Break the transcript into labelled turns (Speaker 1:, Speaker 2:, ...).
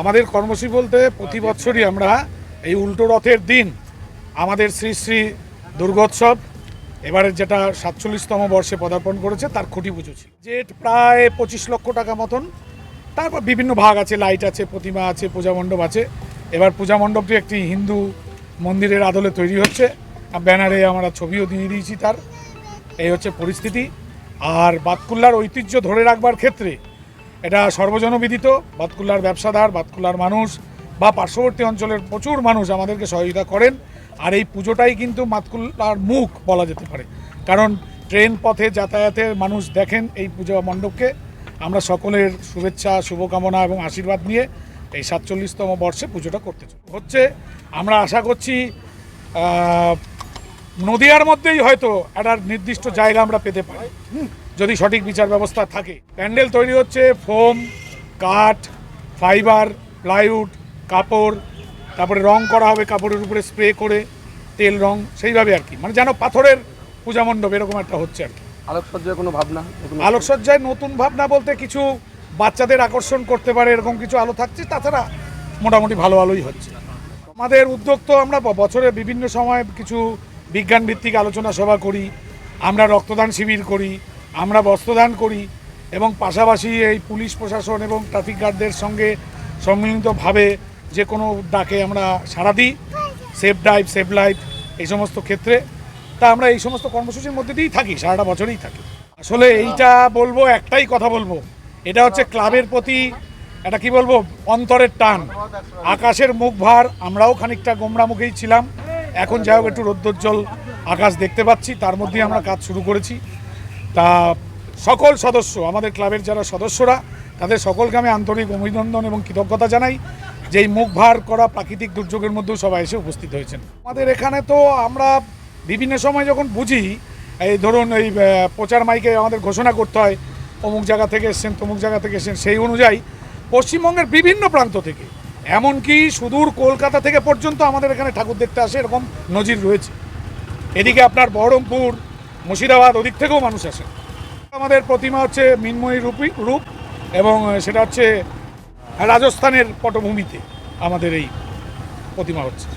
Speaker 1: আমাদের কর্মসূচি বলতে প্রতি বছরই আমরা এই উল্টো রথের দিন আমাদের শ্রী শ্রী দুর্গোৎসব এবারে যেটা সাতচল্লিশতম বর্ষে পদার্পণ করেছে তার খুঁটি পুজো ছিল। যে প্রায় পঁচিশ লক্ষ টাকা মতন। তারপর বিভিন্ন ভাগ আছে লাইট আছে প্রতিমা আছে পূজা মণ্ডপ আছে। এবার পূজা মণ্ডপটি একটি হিন্দু মন্দিরের আদলে তৈরি হচ্ছে। ব্যানারে আমরা ছবিও দিয়ে দিয়েছি তার। এই হচ্ছে পরিস্থিতি। আর বাতকুল্লার ঐতিহ্য ধরে রাখবার ক্ষেত্রে এটা সর্বজনবিদিত, বাতকুল্লার ব্যবসাদার, বাতকুল্লার মানুষ বা পার্শ্ববর্তী অঞ্চলের প্রচুর মানুষ আমাদেরকে সহযোগিতা করেন। আর এই পুজোটাই কিন্তু মাতকুল্লার মুখ বলা যেতে পারে। কারণ ট্রেন পথে যাতায়াতের মানুষ দেখেন এই পুজো মণ্ডপকে। আমরা সকলের শুভেচ্ছা, শুভকামনা এবং আশীর্বাদ নিয়ে এই সাতচল্লিশতম বর্ষে পুজোটা করতে হচ্ছে, আমরা আশা করছি নদিয়ার মধ্যেই হয়তো একটা নির্দিষ্ট জায়গা আমরা পেতে পারি। যদি সঠিক বিচার ব্যবস্থা থাকে। প্যান্ডেল তৈরি হচ্ছে ফোম কাঠ ফাইবার প্লাইউড কাপড় তারপরে রং করা হবে কাপড়ের উপরে স্প্রে করে তেল রং সেইভাবে আর কি। মানে যেন পাথরের পূজা মণ্ডপ এরকম একটা হচ্ছে আর কি।
Speaker 2: আলোকসজ্জায় কোনো ভাবনা?
Speaker 1: আলোকসজ্জায় নতুন ভাবনা বলতে কিছু বাচ্চাদের আকর্ষণ করতে পারে এরকম কিছু আলো থাকছে তাছাড়া মোটামুটি ভালো আলোই হচ্ছে। আমাদের উদ্যোগ তো আমরা বছরে বিভিন্ন সময় কিছু বিজ্ঞান ভিত্তিক আলোচনা সভা করি আমরা রক্তদান শিবির করি আমরা বস্ত্রদান করি এবং পাশাপাশি এই পুলিশ প্রশাসন এবং ট্রাফিক গার্ডদের সঙ্গে সম্মিলিতভাবে যে কোনো ডাকে আমরা সাড়া দিই, সেফ ড্রাইভ, সেফ লাইফ এই সমস্ত ক্ষেত্রে। তা আমরা এই সমস্ত কর্মসূচির মধ্যে দিয়েই থাকি, সারাটা বছরেই থাকি। আসলে এইটা বলব, একটাই কথা বলব। এটা হচ্ছে ক্লাবের প্রতি এটা কি বলব, অন্তরের টান। আকাশের মুখ ভার, আমরাও খানিকটা গোমরা মুখেই ছিলাম। এখন যাই হোক, একটু রৌদ্রোজ্জ্বল আকাশ দেখতে পাচ্ছি, তার মধ্যেই আমরা কাজ শুরু করেছি। তা সকল সদস্য, আমাদের ক্লাবের যারা সদস্যরা, তাদের সকলকে আমি আন্তরিক অভিনন্দন এবং কৃতজ্ঞতা জানাই যে এই মুখ ভার করা প্রাকৃতিক দুর্যোগের মধ্যেও সবাই এসে উপস্থিত হয়েছেন। আমাদের এখানে তো আমরা বিভিন্ন সময় যখন বুঝি, এই ধরুন এই প্রচার মাইকে আমাদের ঘোষণা করতে হয়, অমুক জায়গা থেকে এসছেন, তমুক জায়গা থেকে এসছেন, সেই অনুযায়ী পশ্চিমবঙ্গের বিভিন্ন প্রান্ত থেকে, এমনকি সুদূর কলকাতা থেকে পর্যন্ত আমাদের এখানে ঠাকুর দেখতে আসে এরকম নজির রয়েছে। এদিকে আপনার বহরমপুর মুর্শিদাবাদ ওদিক থেকেও মানুষ আসে। আমাদের প্রতিমা হচ্ছে মিনময়ী রূপী রূপ এবং সেটা হচ্ছে, রাজস্থানের পটভূমিতে আমাদের এই প্রতিমা হচ্ছে।